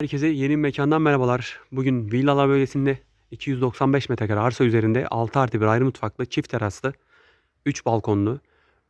Herkese yeni mekandan merhabalar. Bugün Villalar bölgesinde 295 metrekare arsa üzerinde 6 artı bir ayrı mutfaklı, çift teraslı, 3 balkonlu,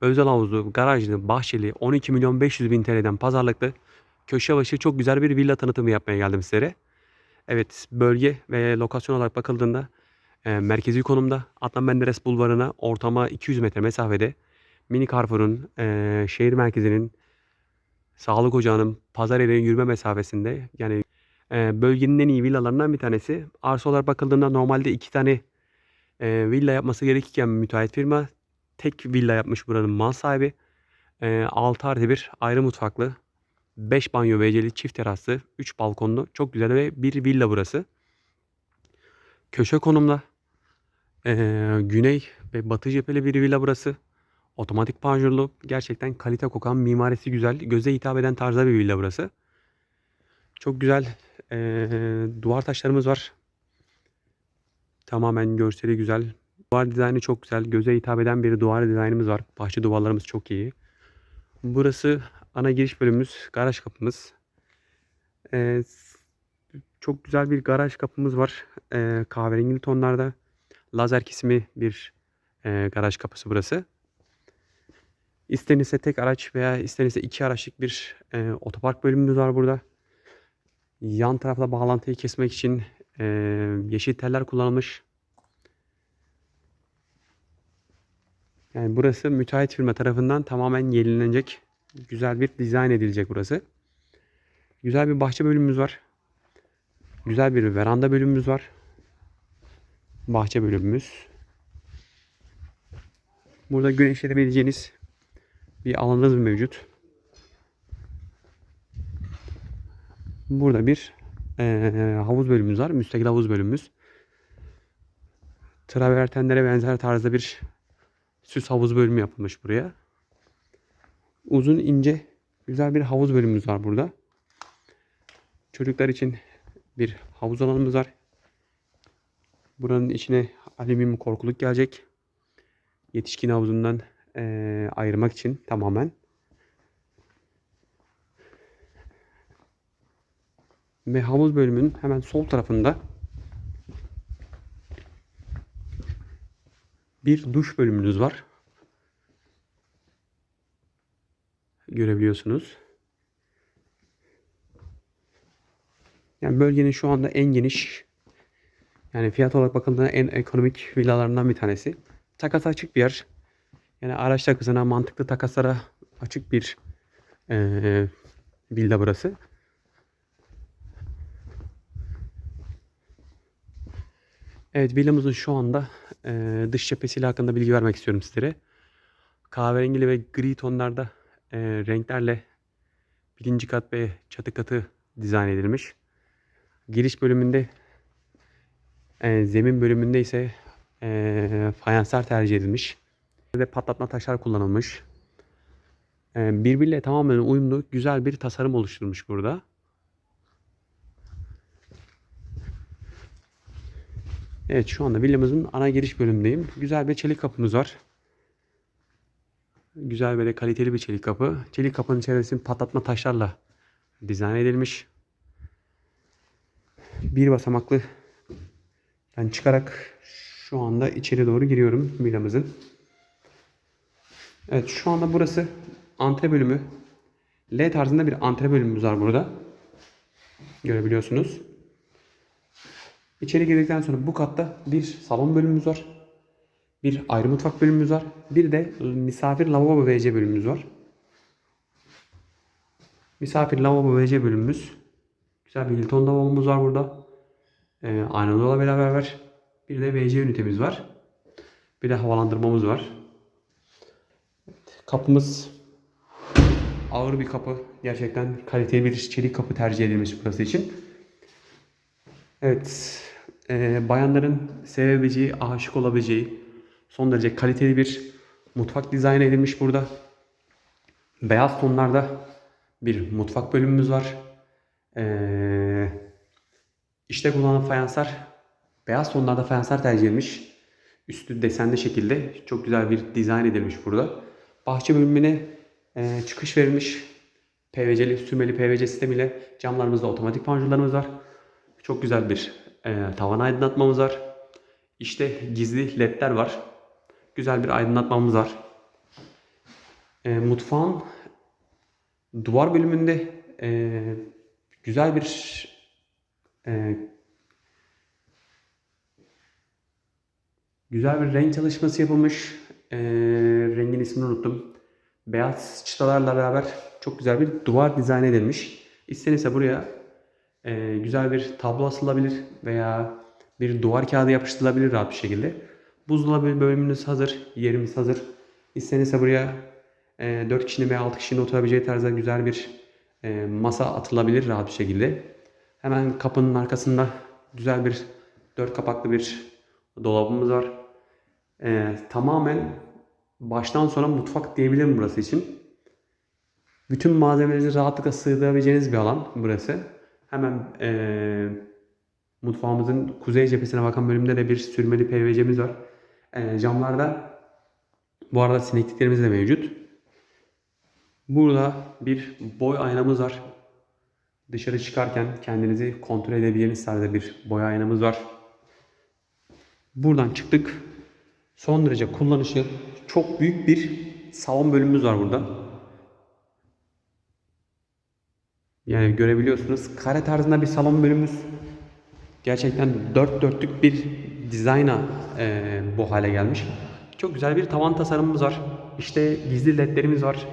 özel havuzlu, garajlı, bahçeli, 12 milyon 500 bin TL'den pazarlıklı, köşe başı çok güzel bir villa tanıtımı yapmaya geldim sizlere. Evet, bölge ve lokasyon olarak bakıldığında e, merkezi konumda Adnan Menderes Bulvarı'na ortama 200 metre mesafede Mini Carrefour'un e, şehir merkezinin sağlık ocağının pazar yerine yürüme mesafesinde yani e, bölgenin en iyi villalarından bir tanesi. Arsa olarak bakıldığında normalde iki tane e, villa yapması gerekirken müteahhit firma tek villa yapmış buranın mal sahibi. E, 6 artı bir ayrı mutfaklı, 5 banyo WC'li çift teraslı, 3 balkonlu çok güzel ve bir villa burası. Köşe konumda e, güney ve batı cepheli bir villa burası. Otomatik panjurlu, gerçekten kalite kokan, mimarisi güzel, göze hitap eden tarzda bir villa burası. Çok güzel eee, duvar taşlarımız var. Tamamen görseli güzel. Duvar dizaynı çok güzel, göze hitap eden bir duvar dizaynımız var. Bahçe duvarlarımız çok iyi. Burası ana giriş bölümümüz, garaj kapımız. Eee, s- çok güzel bir garaj kapımız var. Eee kahverengi tonlarda. Lazer kesimi bir eee, garaj kapısı burası. İstenirse tek araç veya istenirse iki araçlık bir e, otopark bölümümüz var burada. Yan tarafta bağlantıyı kesmek için e, yeşil teller kullanılmış. Yani burası müteahhit firma tarafından tamamen yenilenecek. Güzel bir dizayn edilecek burası. Güzel bir bahçe bölümümüz var. Güzel bir veranda bölümümüz var. Bahçe bölümümüz. Burada güneşlenebileceğiniz bir alanınız mevcut. Burada bir eee, havuz bölümümüz var. Müstakil havuz bölümümüz. Travertenlere benzer tarzda bir süs havuz bölümü yapılmış buraya. Uzun ince güzel bir havuz bölümümüz var burada. Çocuklar için bir havuz alanımız var. Buranın içine alüminyum korkuluk gelecek. Yetişkin havuzundan eee, ayırmak için tamamen. Ve havuz bölümünün hemen sol tarafında bir duş bölümünüz var. Görebiliyorsunuz. Yani bölgenin şu anda en geniş yani fiyat olarak bakıldığında en ekonomik villalarından bir tanesi. Takasa açık bir yer. Yani araç takısına, mantıklı takaslara açık bir eee villa burası. Evet villamızın şu anda eee, dış cephesiyle hakkında bilgi vermek istiyorum sizlere. Kahverengili ve gri tonlarda eee, renklerle birinci kat ve çatı katı dizayn edilmiş. Giriş bölümünde eee, zemin bölümünde ise eee fayanslar tercih edilmiş ve patlatma taşlar kullanılmış. Ee, Birbiriyle tamamen uyumlu güzel bir tasarım oluşturmuş burada. Evet şu anda villamızın ana giriş bölümündeyim. Güzel bir çelik kapımız var. Güzel böyle kaliteli bir çelik kapı. Çelik kapının çevresini patlatma taşlarla dizayn edilmiş. Bir basamaklı ben çıkarak şu anda içeri doğru giriyorum villamızın. Evet şu anda burası antre bölümü. L tarzında bir antre bölümümüz var burada. Görebiliyorsunuz. İçeri girdikten sonra bu katta bir salon bölümümüz var. Bir ayrı mutfak bölümümüz var. Bir de misafir lavabo WC bölümümüz var. Misafir lavabo WC bölümümüz. Güzel bir Hilton lavabomuz var burada. Ee, aynalı dolabıyla beraber bir de WC ünitemiz var. Bir de havalandırmamız var. Kapımız ağır bir kapı. Gerçekten kaliteli bir çelik kapı tercih edilmiş burası için. Evet. eee, bayanların sevebileceği, aşık olabileceği son derece kaliteli bir mutfak dizayn edilmiş burada. Beyaz tonlarda bir mutfak bölümümüz var. Eee işte kullanılan fayanslar beyaz tonlarda fayanslar tercih edilmiş. Üstü desenli şekilde çok güzel bir dizayn edilmiş burada. Bahçe bölümüne e, çıkış verilmiş. PVC'li, sürmeli PVC sistemiyle camlarımızda otomatik panjurlarımız var. Çok güzel bir e, tavan aydınlatmamız var. İşte gizli ledler var. Güzel bir aydınlatmamız var. E, mutfağın duvar bölümünde e, güzel bir e, güzel bir renk çalışması yapılmış. E, rengin ismini unuttum. Beyaz çıtalarla beraber çok güzel bir duvar dizayn edilmiş. İstenirse buraya e, güzel bir tablo asılabilir veya bir duvar kağıdı yapıştırılabilir rahat bir şekilde. Buzdolabı bölümümüz hazır, yerimiz hazır. İstenirse buraya e, 4 kişinin veya 6 kişinin oturabileceği tarzda güzel bir e, masa atılabilir rahat bir şekilde. Hemen kapının arkasında güzel bir 4 kapaklı bir dolabımız var. E, tamamen baştan sona mutfak diyebilirim burası için. Bütün malzemelerinizi rahatlıkla sığdırabileceğiniz bir alan burası. Hemen eee, mutfağımızın kuzey cephesine bakan bölümde de bir sürmeli PVC'miz var. Eee, camlarda bu arada sinekliklerimiz de mevcut. Burada bir boy aynamız var. Dışarı çıkarken kendinizi kontrol edebileceğiniz tarzda bir boy aynamız var. Buradan çıktık. Son derece kullanışlı, çok büyük bir salon bölümümüz var burada. Yani görebiliyorsunuz. Kare tarzında bir salon bölümümüz. Gerçekten dört dörtlük bir dizayna e, bu hale gelmiş. Çok güzel bir tavan tasarımımız var. İşte gizli ledlerimiz var.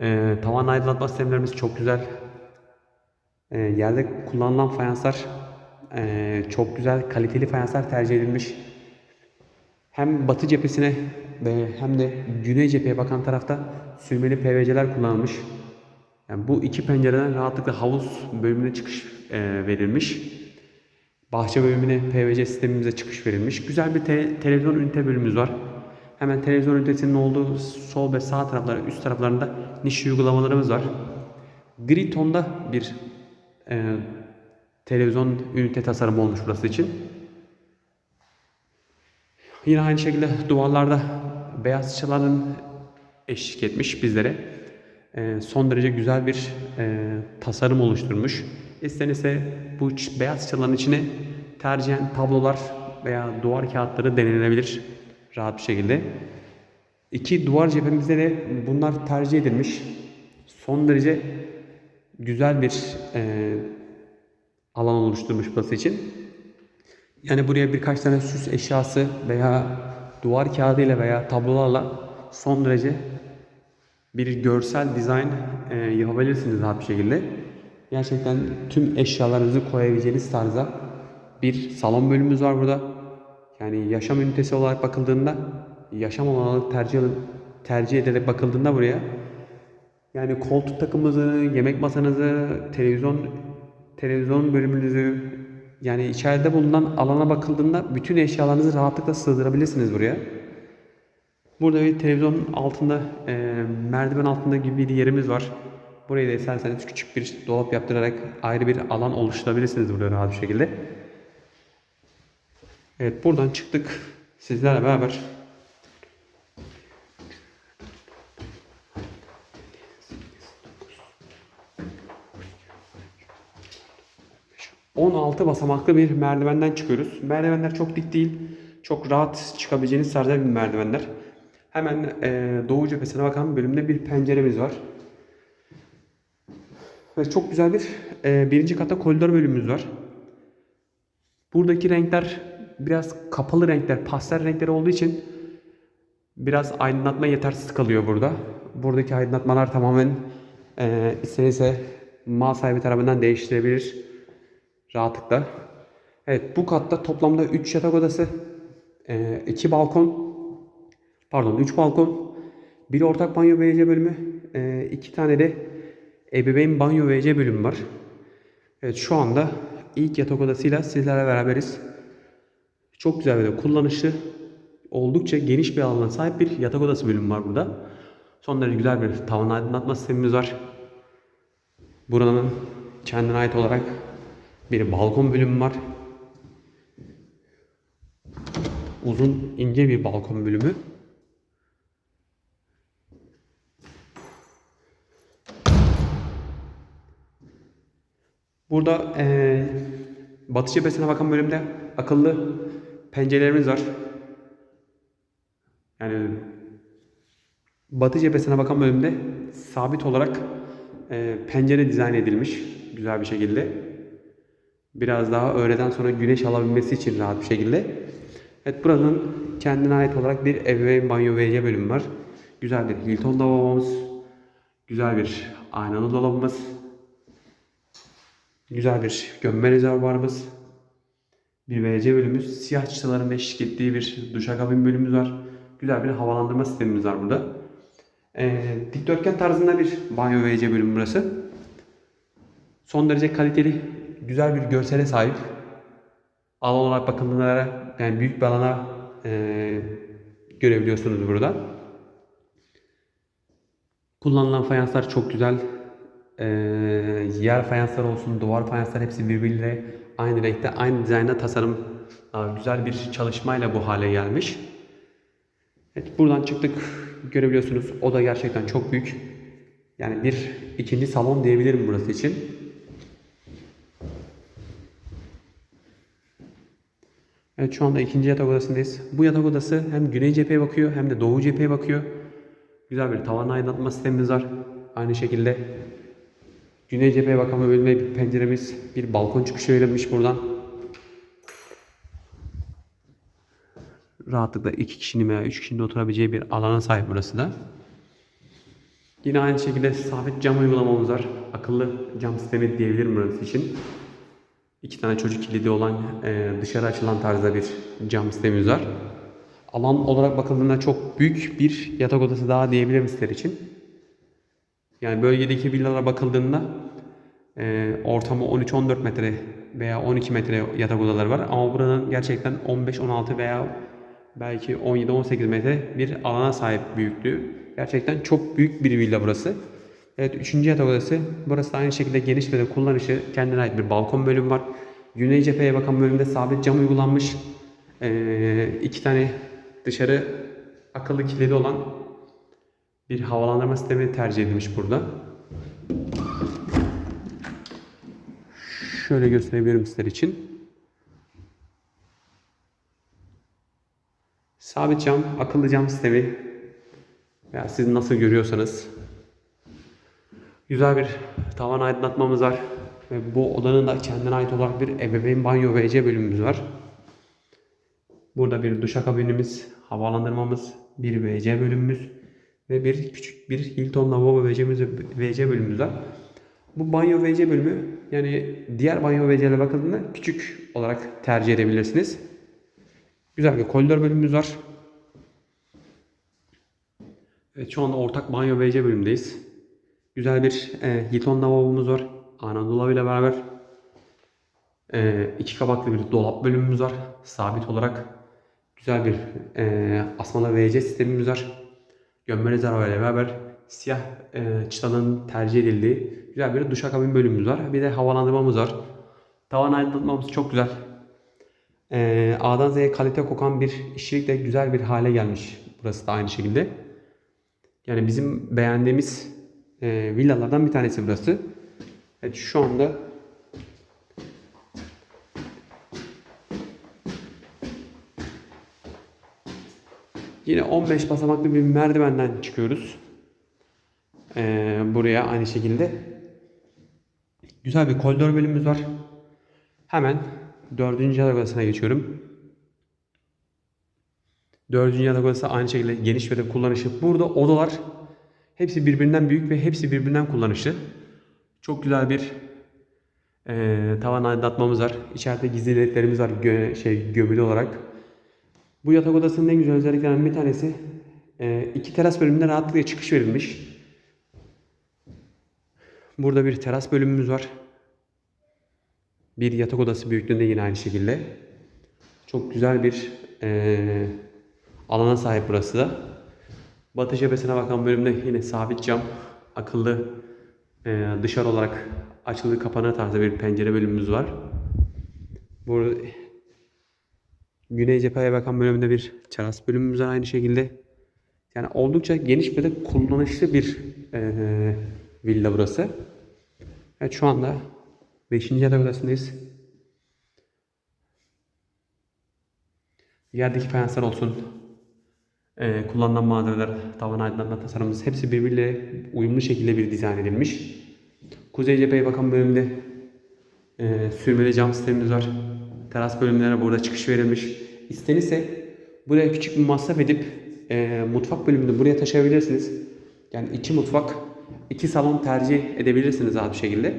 E, tavan aydınlatma sistemlerimiz çok güzel. E, yerde kullanılan fayanslar e, çok güzel, kaliteli fayanslar tercih edilmiş. Hem batı cephesine hem de güney cepheye bakan tarafta sürmeli PVC'ler kullanılmış. Yani bu iki pencereden rahatlıkla havuz bölümüne çıkış e, verilmiş. Bahçe bölümüne PVC sistemimize çıkış verilmiş. Güzel bir te- televizyon ünite bölümümüz var. Hemen televizyon ünitesinin olduğu sol ve sağ tarafları, üst taraflarında niş uygulamalarımız var. Gri tonda bir e, televizyon ünite tasarımı olmuş burası için. Yine aynı şekilde duvarlarda beyaz çalanın eşlik etmiş bizlere. Ee, son derece güzel bir e, tasarım oluşturmuş. İstenirse bu beyaz çalanın içine tercihen tablolar veya duvar kağıtları denilebilir rahat bir şekilde. İki duvar cephemizde de bunlar tercih edilmiş. Son derece güzel bir e, alan oluşturmuş burası için. Yani buraya birkaç tane süs eşyası veya duvar kağıdıyla veya tablolarla son derece bir görsel dizayn e, yapabilirsiniz rahat bir şekilde. Gerçekten tüm eşyalarınızı koyabileceğiniz tarzda bir salon bölümümüz var burada. Yani yaşam ünitesi olarak bakıldığında yaşam alanı tercih tercih edilerek bakıldığında buraya yani koltuk takımınızı, yemek masanızı, televizyon televizyon bölümünüzü yani içeride bulunan alana bakıldığında bütün eşyalarınızı rahatlıkla sığdırabilirsiniz buraya. Burada bir televizyon altında, e, merdiven altında gibi bir yerimiz var. Burayı da isterseniz küçük bir dolap yaptırarak ayrı bir alan oluşturabilirsiniz burada rahat bir şekilde. Evet buradan çıktık sizlerle beraber. ...16 basamaklı bir merdivenden çıkıyoruz. Merdivenler çok dik değil. Çok rahat çıkabileceğiniz tarzda bir merdivenler. Hemen e, doğu cephesine bakan bölümde bir penceremiz var. Ve çok güzel bir e, birinci kata koridor bölümümüz var. Buradaki renkler biraz kapalı renkler, pastel renkleri olduğu için biraz aydınlatma yetersiz kalıyor burada. Buradaki aydınlatmalar tamamen e, istenirse mal sahibi tarafından değiştirebilir rahatlıkla. Evet bu katta toplamda 3 yatak odası, 2 balkon, pardon 3 balkon, bir ortak banyo WC bölümü, 2 tane de ebeveyn banyo WC bölümü var. Evet şu anda ilk yatak odasıyla sizlerle beraberiz. Çok güzel ve kullanışlı, oldukça geniş bir alana sahip bir yatak odası bölümü var burada. Son derece güzel bir tavan aydınlatma sistemimiz var. Buranın kendine ait olarak bir balkon bölümü var. Uzun ince bir balkon bölümü. Burada eee batı cephesine bakan bölümde akıllı pencerelerimiz var. Yani batı cephesine bakan bölümde sabit olarak eee, pencere dizayn edilmiş güzel bir şekilde. Biraz daha öğleden sonra güneş alabilmesi için rahat bir şekilde. Evet buranın kendine ait olarak bir ebeveyn banyo WC bölümü var. Güzel bir Hilton lavabomuz. Güzel bir aynalı dolabımız. Güzel bir gömme rezervuarımız. Bir WC bölümümüz. Siyah çıtaların eşlik ettiği bir duşakabin bölümümüz var. Güzel bir havalandırma sistemimiz var burada. Ee, dikdörtgen tarzında bir banyo WC bölümü burası. Son derece kaliteli, güzel bir görsele sahip. Alan olarak bakıldığında yani büyük bir alana e, görebiliyorsunuz burada. Kullanılan fayanslar çok güzel. E, yer fayanslar olsun, duvar fayanslar hepsi birbiriyle aynı renkte, aynı dizaynda tasarım e, güzel bir çalışmayla bu hale gelmiş. Evet, buradan çıktık. Görebiliyorsunuz. O da gerçekten çok büyük. Yani bir ikinci salon diyebilirim burası için. Evet şu anda ikinci yatak odasındayız. Bu yatak odası hem güney cepheye bakıyor hem de doğu cepheye bakıyor. Güzel bir tavan aydınlatma sistemimiz var. Aynı şekilde güney cepheye bakan bölüme bir penceremiz, bir balkon çıkışı verilmiş buradan. Rahatlıkla iki kişinin veya üç kişinin oturabileceği bir alana sahip burası da. Yine aynı şekilde sabit cam uygulamamız var. Akıllı cam sistemi diyebilirim burası için. İki tane çocuk kilidi olan e, dışarı açılan tarzda bir cam sistemimiz var. Alan olarak bakıldığında çok büyük bir yatak odası daha diyebilirim sizler için. Yani bölgedeki villalara bakıldığında e, ortamı 13-14 metre veya 12 metre yatak odaları var. Ama buranın gerçekten 15-16 veya belki 17-18 metre bir alana sahip büyüklüğü. Gerçekten çok büyük bir villa burası. Evet üçüncü yatak odası. Burası da aynı şekilde geniş ve de kullanışı kendine ait bir balkon bölümü var. Güney cepheye bakan bölümde sabit cam uygulanmış. Ee, iki tane dışarı akıllı kilidi olan bir havalandırma sistemi tercih edilmiş burada. Şöyle gösterebilirim sizler için. Sabit cam, akıllı cam sistemi veya siz nasıl görüyorsanız Güzel bir tavan aydınlatmamız var. Ve bu odanın da kendine ait olarak bir ebeveyn banyo ve WC bölümümüz var. Burada bir duşakabinimiz, havalandırmamız, bir WC bölümümüz ve bir küçük bir Hilton lavabo WC'miz, WC bölümümüz var. Bu banyo WC bölümü yani diğer banyo WC'lere bakıldığında küçük olarak tercih edebilirsiniz. Güzel bir koridor bölümümüz var. Evet şu anda ortak banyo WC bölümündeyiz. Güzel bir e, Hilton lavabomuz var. Anadolu ile beraber. E, iki kapaklı bir dolap bölümümüz var. Sabit olarak. Güzel bir e, asmalı WC sistemimiz var. Gömme rezervuarı ile beraber siyah e, çıtanın tercih edildiği güzel bir duşakabin bölümümüz var. Bir de havalandırmamız var. Tavan aydınlatmamız çok güzel. E, A'dan Z'ye kalite kokan bir işçilikle güzel bir hale gelmiş. Burası da aynı şekilde. Yani bizim beğendiğimiz e, villalardan bir tanesi burası. Evet şu anda yine 15 basamaklı bir merdivenden çıkıyoruz. Ee, buraya aynı şekilde. Güzel bir koridor bölümümüz var. Hemen dördüncü yatak odasına geçiyorum. Dördüncü yatak odası aynı şekilde geniş ve de kullanışlı. Burada odalar Hepsi birbirinden büyük ve hepsi birbirinden kullanışlı. Çok güzel bir e, tavan aydınlatmamız var. İçeride gizli ledlerimiz var gö şey gömülü olarak. Bu yatak odasının en güzel özelliklerinden bir tanesi e, iki teras bölümünde rahatlıkla çıkış verilmiş. Burada bir teras bölümümüz var. Bir yatak odası büyüklüğünde yine aynı şekilde. Çok güzel bir e, alana sahip burası da. Batı cephesine bakan bölümde yine sabit cam, akıllı e, dışarı olarak açılı kapanır tarzı bir pencere bölümümüz var. Burada güney cepheye bakan bölümde bir teras bölümümüz var aynı şekilde. Yani oldukça geniş ve de kullanışlı bir e, villa burası. Evet şu anda Beşinci yatak odasındayız. Yerdeki fayanslar olsun. Ee, kullanılan malzemeler, tavan aydınlatma tasarımımız hepsi birbiriyle uyumlu şekilde bir dizayn edilmiş. Kuzey cepheye bakan bölümde e, sürmeli cam sistemimiz var. Teras bölümlere burada çıkış verilmiş. İstenirse buraya küçük bir masraf edip e, mutfak bölümünü buraya taşıyabilirsiniz. Yani iki mutfak, iki salon tercih edebilirsiniz bir şekilde.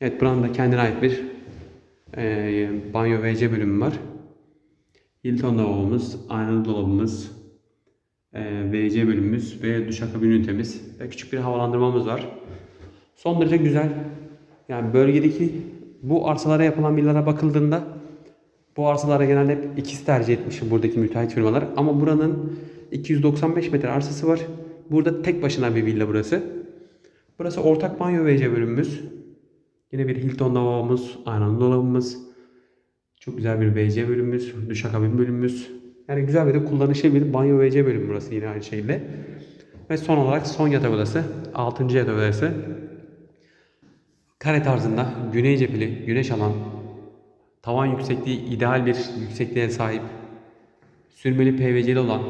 Evet buranın da kendine ait bir e, banyo WC bölümü var. Hilton lavabomuz, aynalı dolabımız, e, WC bölümümüz ve duşakabin ünitemiz ve küçük bir havalandırmamız var. Son derece güzel. Yani bölgedeki bu arsalara yapılan villalara bakıldığında bu arsalara genelde hep ikisi tercih etmiş buradaki müteahhit firmalar. Ama buranın 295 metre arsası var. Burada tek başına bir villa burası. Burası ortak banyo ve WC bölümümüz. Yine bir Hilton lavabomuz, aynalı dolabımız. Çok güzel bir WC bölümümüz, duşakabin bölümümüz. Yani güzel bir de kullanışlı bir banyo WC bölümü burası yine aynı şekilde. Ve son olarak son yatak odası, 6. yatak odası. Kare tarzında güney cepheli, güneş alan, tavan yüksekliği ideal bir yüksekliğe sahip, sürmeli PVC'li olan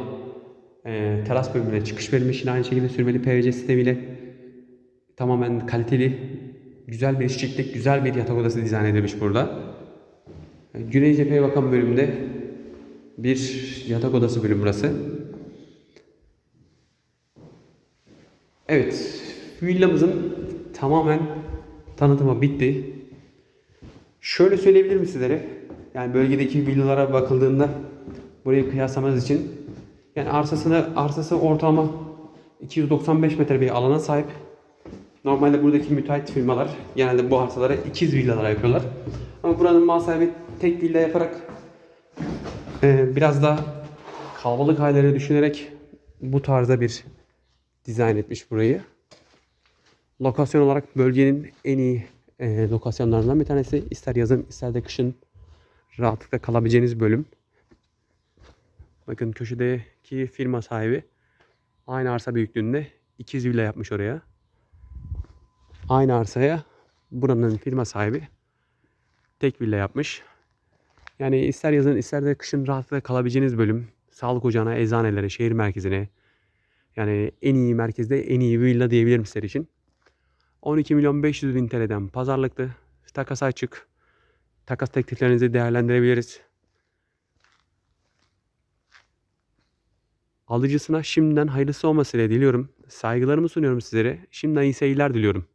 e, teras bölümüne çıkış verilmiş. Yine aynı şekilde sürmeli PVC sistemiyle tamamen kaliteli, güzel bir işçilik, güzel bir yatak odası dizayn edilmiş burada. Güney cepheye bakan bölümde bir yatak odası bölüm burası. Evet, villamızın tamamen tanıtımı bitti. Şöyle söyleyebilirim sizlere. Yani bölgedeki villalara bakıldığında burayı kıyaslamanız için yani arsasını arsası ortalama 295 metre bir alana sahip. Normalde buradaki müteahhit firmalar genelde bu arsalara ikiz villalar yapıyorlar. Ama buranın mal sahibi tek villa yaparak e, biraz da kalabalık aileleri düşünerek bu tarzda bir dizayn etmiş burayı. Lokasyon olarak bölgenin en iyi e, lokasyonlarından bir tanesi. İster yazın ister de kışın rahatlıkla kalabileceğiniz bölüm. Bakın köşedeki firma sahibi aynı arsa büyüklüğünde ikiz villa yapmış oraya. Aynı arsaya buranın firma sahibi tek villa yapmış. Yani ister yazın ister de kışın rahatlıkla kalabileceğiniz bölüm. Sağlık ocağına, eczanelere, şehir merkezine. Yani en iyi merkezde en iyi villa diyebilirim sizler için. 12 milyon 500 bin TL'den pazarlıklı. Takas açık. Takas tekliflerinizi değerlendirebiliriz. Alıcısına şimdiden hayırlısı olmasıyla diliyorum. Saygılarımı sunuyorum sizlere. Şimdiden iyi seyirler diliyorum.